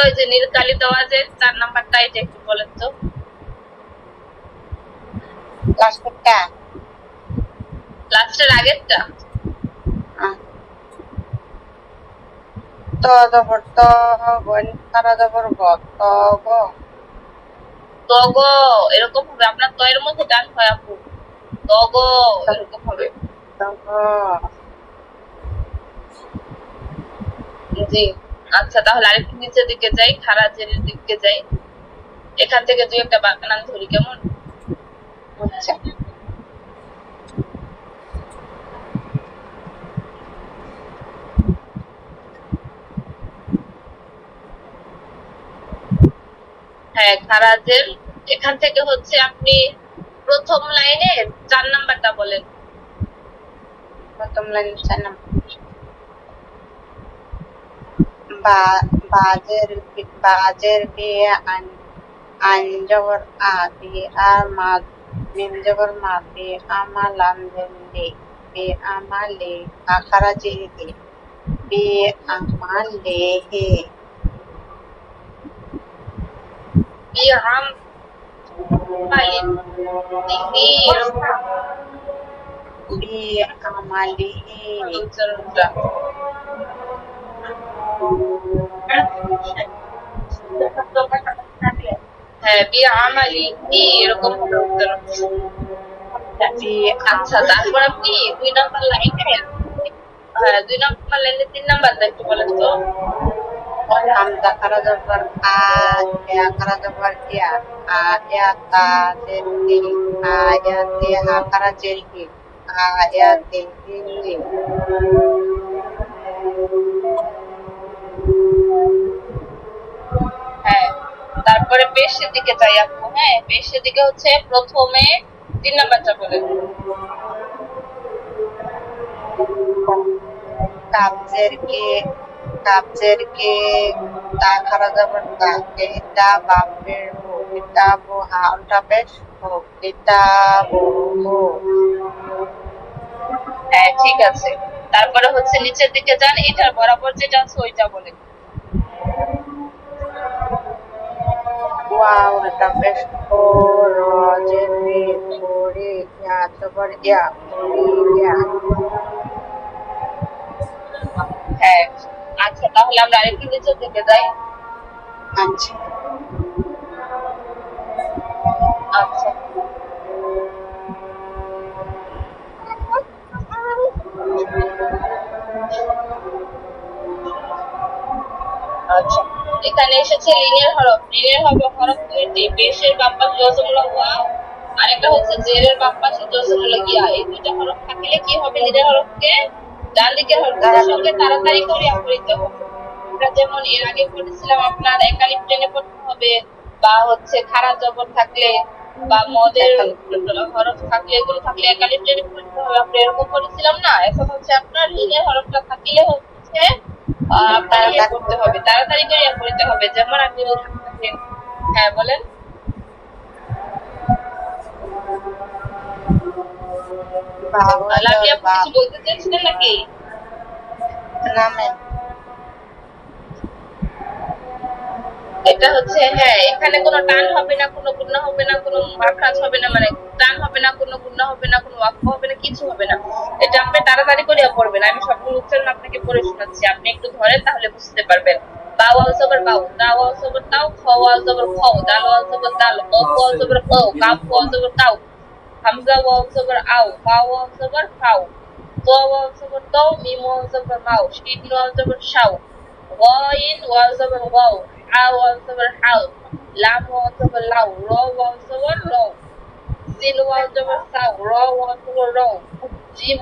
ওই যে নীলকালি দেওয়া যে চার নাম্বারটা এটা একটু বলেন তো। লাস্টেরটা লাস্টের আগেরটা? ত জবর ত বন তারা জবর গ ত গ। তগ এরকম হবে। আপনার তয়ের মধ্যে টান হয় আপু। তগ এরকম হবে। ত গ। জি। আচ্ছা তাহলে আরেকটু নিচের দিকে যাই, খারাজের দিকে যাই। এখান থেকে দুই একটা বানান ধরি, কেমন? আচ্ছা। হ্যাঁ খারাজের, এখান থেকে হচ্ছে আপনি প্রথম লাইনে চার নাম্বারটা বলেন। প্রথম লাইন চার বা বাজের বি- বাজের বিয়ে আন আন জবর আ বি আর মা মিম জবর মা বি আমা লাম জের লে বি আমা লে আখারা জের গে বি আমা লে হে বিহাম মালিক দিদি বি আমা লে হে উচ্চারণটা হ্যাঁ বি আমালি কি এরকম হবে উচ্চারণ বি আচ্ছা তারপর আপনি দুই নাম্বার লাইনে হ্যাঁ দুই নাম্বার লাইনে তিন নাম্বারটা একটু বলেন তো হামজা খারা জবর আ ইয়া খারা জবর ইয়া আ ইয়া তা জের তি আ ইয়া তি হা খারা জের হি আ ইয়া তি হি হ্যাঁ তারপরে পেশের দিকে যাই আপু হ্যাঁ পেশের দিকে হচ্ছে প্রথমে তিন নাম্বারটা বলেন তা খারা জবর তা কিতাবের হো কিতাবু হা উল্টা পেশ হো কিতাবু হো হ্যাঁ ঠিক আছে। তারপরে হচ্ছে নিচের দিকে যান এটার বরাবর যেটা আছে ওইটা বলেন। ওয়াও উল্টা পেশ হো র জের রে ওরে ইয়া জবর ইয়া ওরে ইয়া হ্যাঁ আচ্ছা তাহলে আমরা আরেকটু নিচের দিকে যাই আচ্ছা আচ্ছা আচ্ছা এখানে এসেছে লিনের হরফ। লিনের হরফ হরফ দুইটি পেশের বাম পাশে জজমুলা ওয়াও আরেকটা হচ্ছে জেরের বাম পাশে জজমুলা গিয়া এই দুইটা হরফ থাকলে কি হবে? লিনের হরফকে ডান দিকের হরফের সঙ্গে তাড়াতাড়ি করে পড়িতে হবে। আমরা যেমন এর আগে পড়েছিলাম আপনার একালিফ টেনে পড়তে হবে বা হচ্ছে খারাপ জবর থাকলে বা মদের হরফ থাকলে এগুলো থাকলে একালিফ টেনে পড়তে হবে। আমরা এরকম পড়েছিলাম না? এখন হচ্ছে আপনার লিনের হরফটা থাকলে হচ্ছে আপনার ইয়ে করতে হবে তাড়াতাড়ি করে ইয়ে করতে হবে। যেমন আপনি হ্যাঁ বলেন। আপনি আপু কিছু বলতে চাইছিলেন নাকি? নামে এটা হচ্ছে হ্যাঁ এখানে কোনো টান হবে না কোনো গুণা হবে না কোনো মাখরাজ হবে না মানে টান হবে না কোনো গুণা হবে না কোনো ওয়াক্ফ হবে না কিছু হবে না এটা আপনি তাড়াতাড়ি করে পড়বেন আমি সবগুলো উচ্চারণ আপনাকে পড়ে শোনাচ্ছি আপনি একটু ধরেন তাহলে বুঝতে পারবেন বাউ আল জবর বাউ তাও আল জবর তাও খাও আল জবর খাও দাল আল জবর দাল কফ আল জবর কাউ কাফ আল জবর কাউ হামজা ওয়াও জবর আও ফাও ওয়াও জবর ফাও তো ওয়াও জবর তো মিম ওয়াও জবর মাও শিন ওয়াও জবর শাও ওয়াইন ওয়াও জবর ওয়াও ওয়াও জবর হাও লাম জবর লাও র জবর রও সিন জবর সাও র জবর রও জিম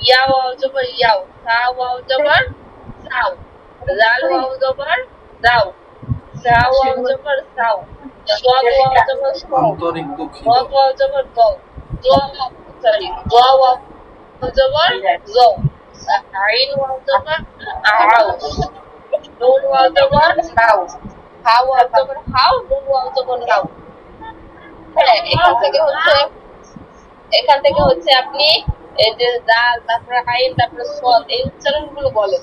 ইয়া ওয়াও জবর ইয়াও সা ওয়াও জবর সাও জাল ওয়াও জবর দাও সা ওয়াও জবর সাও সোয়াব ওয়াও জবর সাও আন্তরিক দুঃখিত ওয়াও জবর গও জোয়া সরি ওয়াও জবর জও আইন Don't was the word how. How was the word how, don't was the word how. হ্যাঁ এখান থেকে হচ্ছে এখান থেকে হচ্ছে আপনি এই যে দাল তারপরে আইন তারপরে সদ এই উচ্চারণগুলো বলেন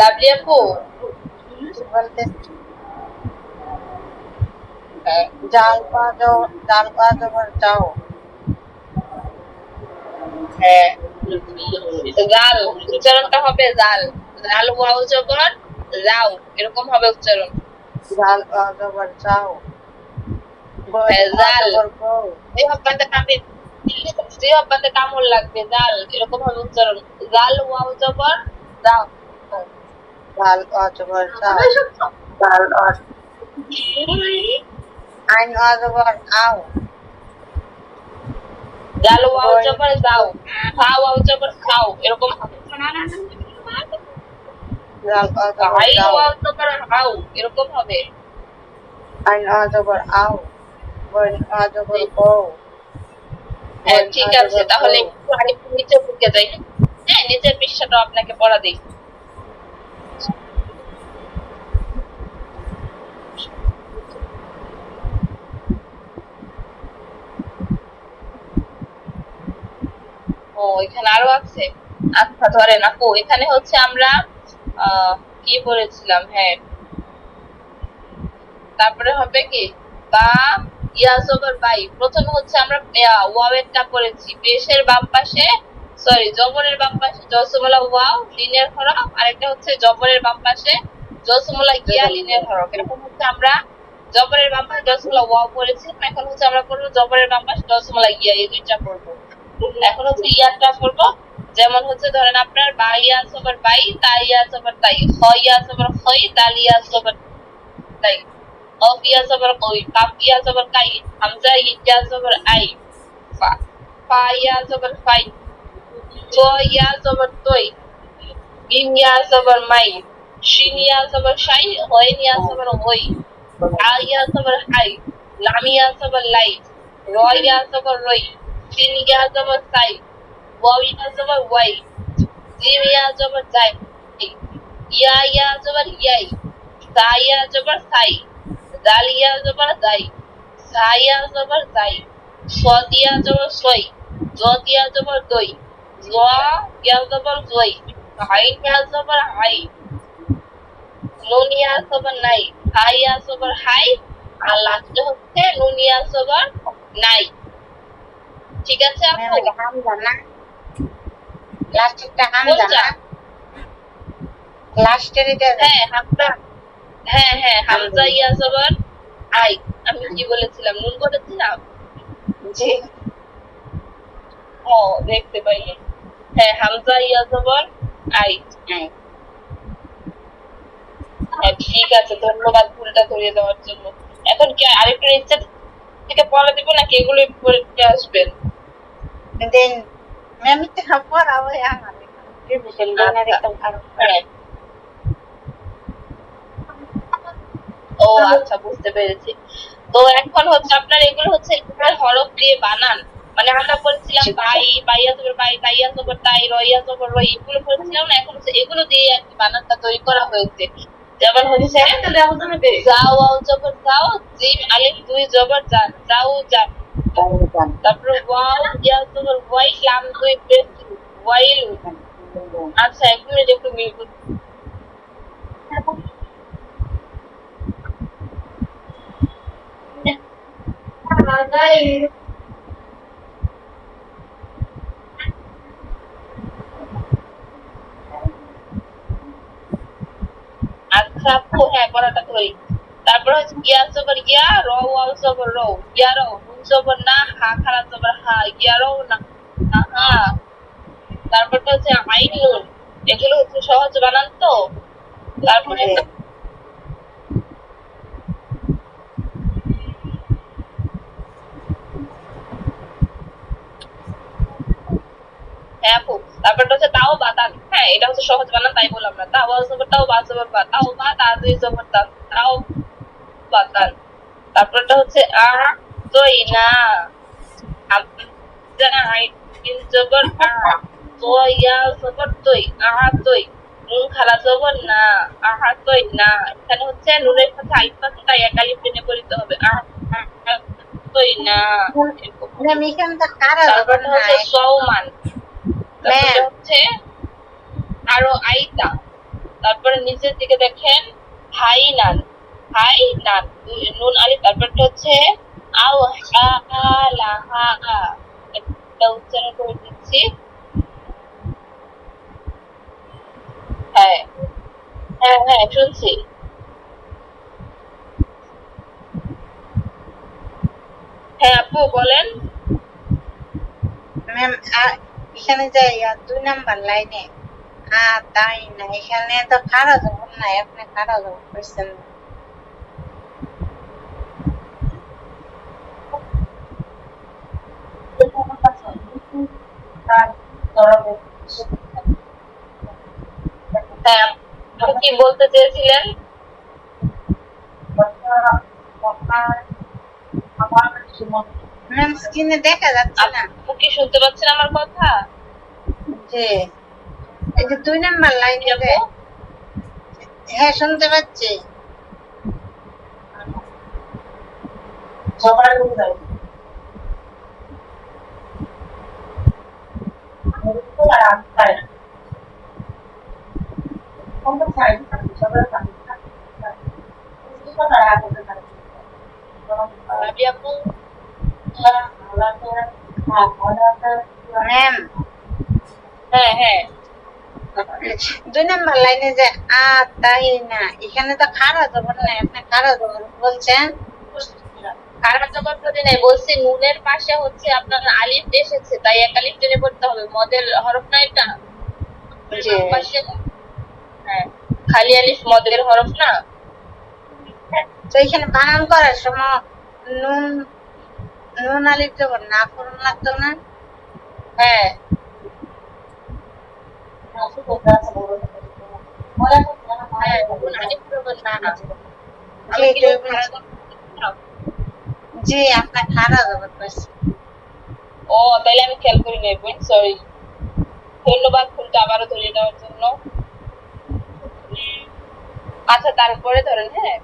লাভলি আপু হ্যাঁ যাও জাল পাওয়া যাবার চাও। হ্যাঁ। জাল উচ্চারণটা হবে জাল। জাল ওয়াও জবর যাও এরকম হবে উচ্চারণ। জাল যাবার চাও। হ্যাঁ, জাল। এই হব্বাতে কামে এই হব্বাতে কামড় লাগবে জাল এরকম হবে উচ্চারণ। জাল ওয়াও জবর যাও। জাল যাবার চাও। জাল আইন যাবার আও জাল ওয়াও জবর যাও ফা ওয়াও জবর খাও এরকম হবে চাও ওয়াও জবর হাও এরকম হবে আইন পাওয়া আও পাওয়া যাবার হ্যাঁ ঠিক আছে তাহলে একটু আরেকটু যাই। হ্যাঁ নিচের পৃষ্ঠাটা আপনাকে পড়া দিই। ও এখানে আরও আছে। আচ্ছা ধরেন আপু এখানে হচ্ছে আমরা কি পড়েছিলাম হ্যাঁ। তারপরে হবে কি? বা ইয়াস ওভার বাই। প্রথমে হচ্ছে আমরা ওয়াওয়েরটা পেশের বাম পাশে সরি জবরের বাম পাশে জসমলা ওয়াও লিনের হরফ। আরেকটা হচ্ছে জবরের বাম পাশে জসমলা গিয়া লিনের হরফ। এরকম হচ্ছে আমরা জবরের বাম পাশে জসমলা ওয়াও পড়েছি এখন হচ্ছে আমরা পড়ব জবরের বাম পাশে জসমলা গিয়া এই দুইটা পড়ব। এখন হচ্ছে ইয়ার ট্রান্সফর্ম যেমন হচ্ছে ধরেন আপনার বাইয়া সবার বাই তাইয়া সবার তাই হইয়া সবার হই দালিয়া সবার তাই অফিয়া সবার কই কাপিয়া সবার কাই হামজা ইয়া সবার আই ফা ফাইয়া সবার ফাই চয়া সবার তই মিমিয়া সবার মাই শিনিয়া সবার শাই হয়নিয়া সবার হই আইয়া সবার হাই লামিয়া সবার লাই রয়া সবার রই Jimmy has of a side, Bobby has of a wife, Jimmy has of a time, Yaya has of a yay, Saya has of a side, Dalia has of a die, Saya has of a die, Swati has of a soy, Jyoti has of a doi, Zoa has of a zoy, Hain has of a high, নুনিয়া সবার নাই হাইয়া সবার high আর লাস্টে হচ্ছে নুনিয়া সবার নাই ঠিক আছে আপু? হামজা না। লাস্টেরটা হামজা? না? লাস্টের এটা হ্যাঁ হামজা। হ্যাঁ হ্যাঁ হামজা ইয়া জবর আই। আমি কি বলেছিলাম? নুন বলেছিলাম? জি। ও দেখতে পাইনি। হ্যাঁ হামজা ইয়া জবর আই। হ্যাঁ হ্যাঁ ঠিক আছে ধন্যবাদ ভুলটা ধরিয়ে দেওয়ার জন্য। এখন কি আরেকটা ইচ্ছা থেকে পড়া দিব নাকি এগুলো পড়ে আসবেন? দেন আমি তো খবর আও আমার রিভিশন দেনা রেখে আর হ্যাঁ ও আচ্ছা বুঝতে পেরেছি। তো এখন হচ্ছে আপনার এগুলো হচ্ছে এগুলোর হরফ দিয়ে বানান। মানে আমরা বলছিলাম বাই বাইয়া তোর বাই তাইয়া তোর তাই রইয়া তোর রই এগুলো বলছিলাম না এখন হচ্ছে এগুলো দিয়ে আর কি বানানটা তৈরি করা হয়েছে। যেমন হচ্ছে যাও আও জবর যাও জিম আলিফ দুই জবর যান যাও যান। তারপরে ওয়াও ইয়া জবর ওয়াই লাম দুই পেশ ওয়াইল আচ্ছা এক মিনিট একটু মিল আচ্ছা আপু হ্যাঁ পড়াটা ধরি তারপর হচ্ছে গিয়া জবর গিয়া র ওয়াও জবর রও গিয়া রও নুন জবর না হা খারা জবর হা গিয়া রও না হা। তারপরটা হচ্ছে আইন নুন এগুলো হচ্ছে সহজ বানান তো। তারপরে হ্যাঁ। আপু তারপরটা হচ্ছে তাও বাতান। হ্যাঁ এটা হচ্ছে সহজ বানান তাই বললাম না। তাও জবর তাও বা জবর বা তাও বা তা দুই জবর তা তাও বাতান। তারপরটা হচ্ছে আ নুন খালা জবর না আহা না এখানে হচ্ছে নুনের সাথে আছে তাই এক হবে। না। এখান কারা হচ্ছে সৌমান ম্যাম। হচ্ছে আরও আইতা। তারপরে নিচের দিকে দেখেন হাই নান হাই নান নুন আলিফ তারপরটা হচ্ছে করে হ্যাঁ আপু বলেন ম্যাম এখানে যে ইয়া দুই নাম্বার লাইনে, আ, তাই না, এখানে তো খারা জবর নাই, আপনি খারা জবর করছেন হ্যাঁ আপনি কি বলতে চেয়েছিলেন? ম্যাম স্ক্রিনে দেখা যাচ্ছে না। আপু কি শুনতে পাচ্ছেন আমার কথা? যে এই যে দুই নাম্বার লাইনে যে হ্যাঁ শুনতে পাচ্ছি। ভাবি আপু ম্যাম হ্যাঁ হ্যাঁ দুই নাম্বার লাইনে যে আ তাই না? এখানে তো খারা জবর নাই আপনি খারা জবর বলছেন? যদি নাই বলছি নুনের পাশে হচ্ছে আপনার আলিফ এসেছে তাই এক আলিফ টেনে পড়তে হবে মদের হরফ না এটা? হ্যাঁ খালি আলিফ মদের হরফ না? তো এখানে বানান করার সময় নুন নুন আলিফ জবর না করুন লাগতো না? হ্যাঁ হ্যাঁ নুন আলিফ জবর না আমি কি ও তাহলে আমি খেয়াল করি নাই সরি ধন্যবাদ ফুলটা আবারও ধরিয়ে দেওয়ার জন্য। আচ্ছা তারপরে ধরেন হ্যাঁ?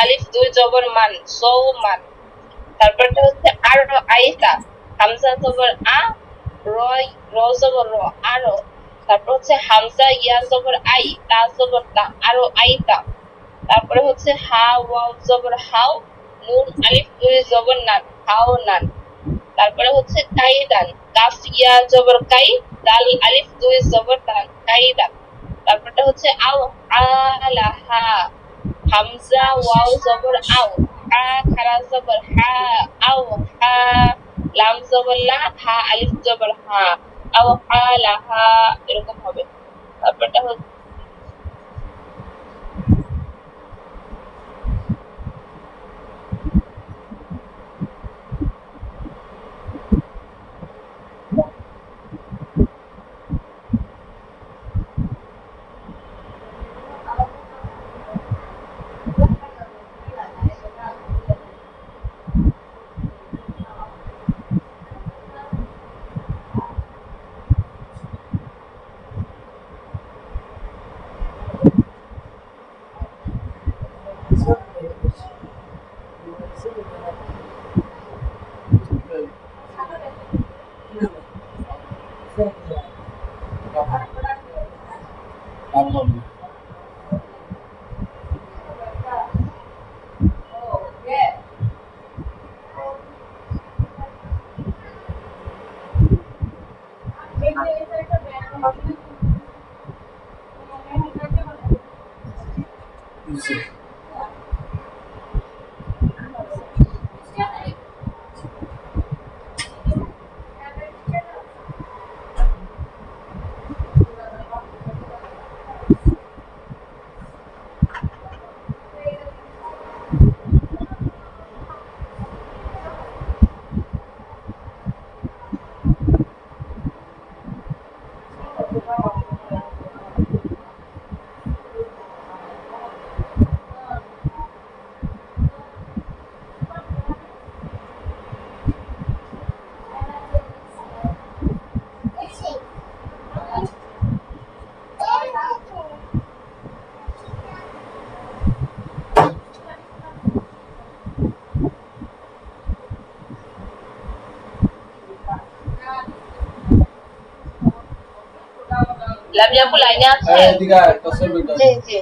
আলিফ, দুই, জবর, মান। স মান। তারপরটা হচ্ছে আর আইতা হামজা, জবর, আ রয় র তারপর হচ্ছে হামজা ইয়া জবর আই তা জবর তা, আরও আইতা তারপরে হচ্ছে হা, ওয়াও, জবর, হাও, নুন, আলিফ, দুই, জবর, নান, হাও, নান। তারপরে হচ্ছে কাইদান কাফ, ইয়া, জবর, কাই দাল আলিফ, দুই, জবর দান কাইদান তারপরটা হচ্ছে আও আলাহা হামজা, ওয়াও, জবর, আও। হা খারা, জবর, হা, আও, হা। লাম জবর লা, হা আলিফ জবর হা, আও হা লা, হা, এরকম হবে। তারপরটা হচ্ছে লামিয়াপু লাইনে আছে হ্যাঁ জি জি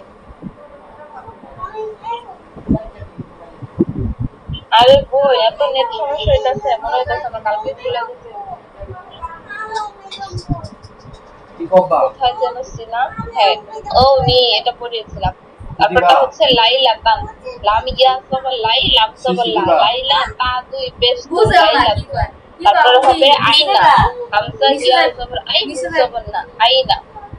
আরে বই এত নেট সমস্যা হইতাছে মনে হইতাছে আমার কালকে চলে গেছে কোথায় যেন ছিলাম হ্যাঁ ও নি এটা পড়িয়েছিলাম তারপরটা হচ্ছে লাইলা তান লামিয়া সবার লাই লাম সবার লা লাইলা তা দুই বেশ লাইলা তারপরে? হবে আইনা? হামজা ইয়া সবার আই সবার না আইনা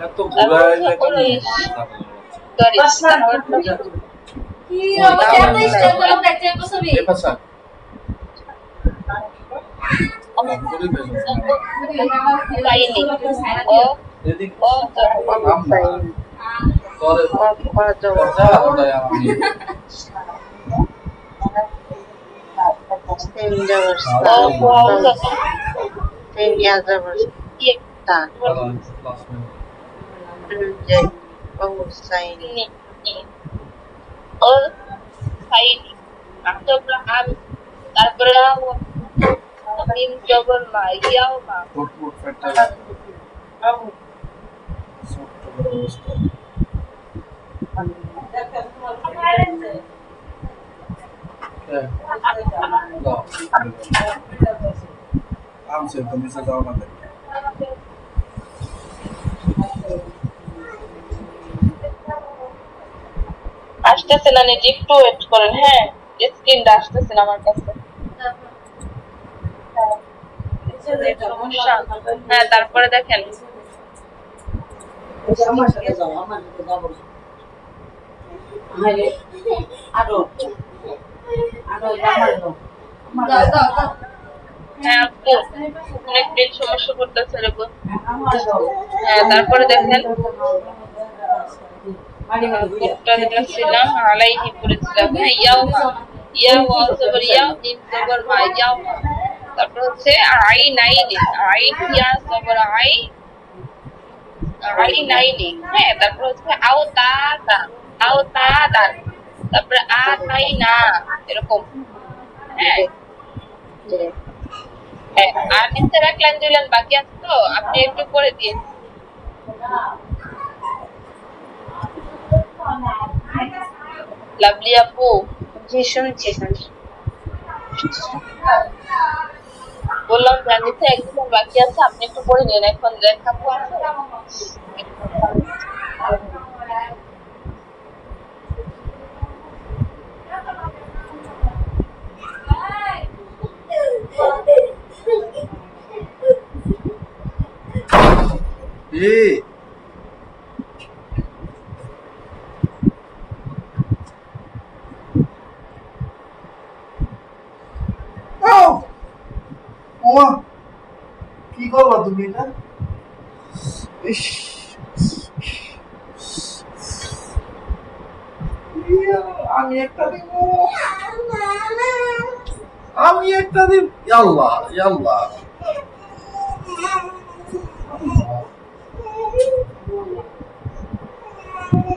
এত ঘুরাইলে তারপর কি হচ্ছে ওই সরি কি অবস্থা এত স্টাইল করে দেখতে এত ছবি এ পাশা করি বেশ লাইনি ও এদিক ও আমরা করে অজর কথা ওটাই আমি তিন জবর ও ওয়াও তিন ইয়া জবর ইয়ে তা ক্লাস মে জি ও সাইন ni ni ও সাইনি আতবলা আম তারপরে মিম জবর মা ইয়াও মা ফুট ফুট ফেটা ছোট্ট করে অবস্থা হ্যাঁ দাও আমছে তো নিচে যাও না দেখ আসতেছে না নেট একটু ওয়েট করেন হ্যাঁ? স্ক্রিনটা আসতেছে না আমার কাছে। সমস্যা। হ্যাঁ তারপরে দেখেন। হ্যাঁ হ্যাঁ তারপরে দেখেন। একটা যেটা ছিলাম আলাইহি পড়েছিলাম হ্যাঁ ইয়াও মা ইয়াও ওয়াও জবর ইয়াও মিম জবর মা ইয়াও মা তারপর হচ্ছে আই নাইনি আই ইয়া জবর আই আই নাইনি হ্যাঁ তারপর হচ্ছে আও তা তা আও তা দান তারপরে আ তাই না এরকম হ্যাঁ জি হ্যাঁ আর নিচের এক লাইন দুই লাইন বাকি আছে তো আপনি একটু করে দিন লাভলি আপু শুনছি শুনছি বললাম যে নিচে এক বাকি আছে, আপনি একটু করে নিন, এখন আপু আছে। এই Oh!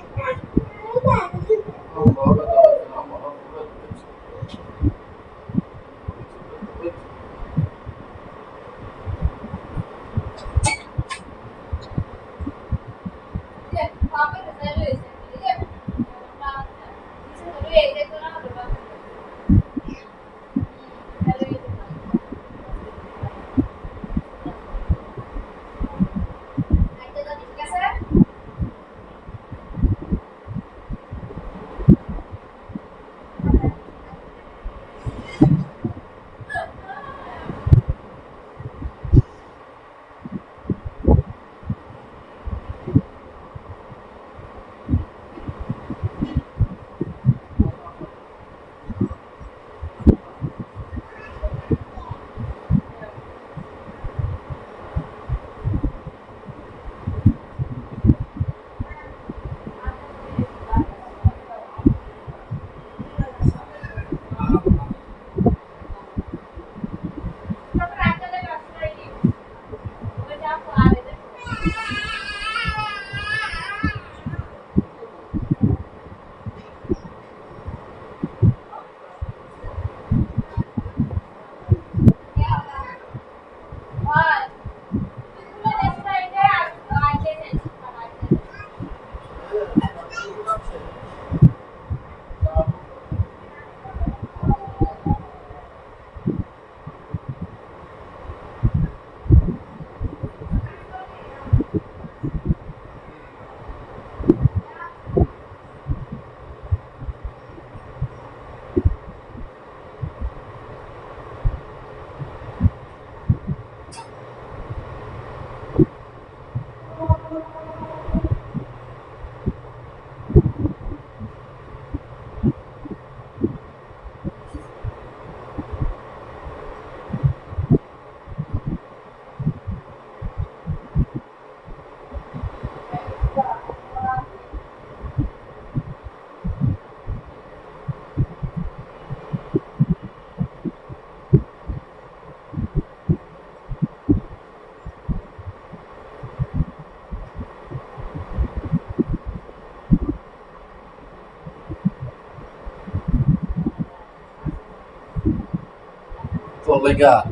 legal.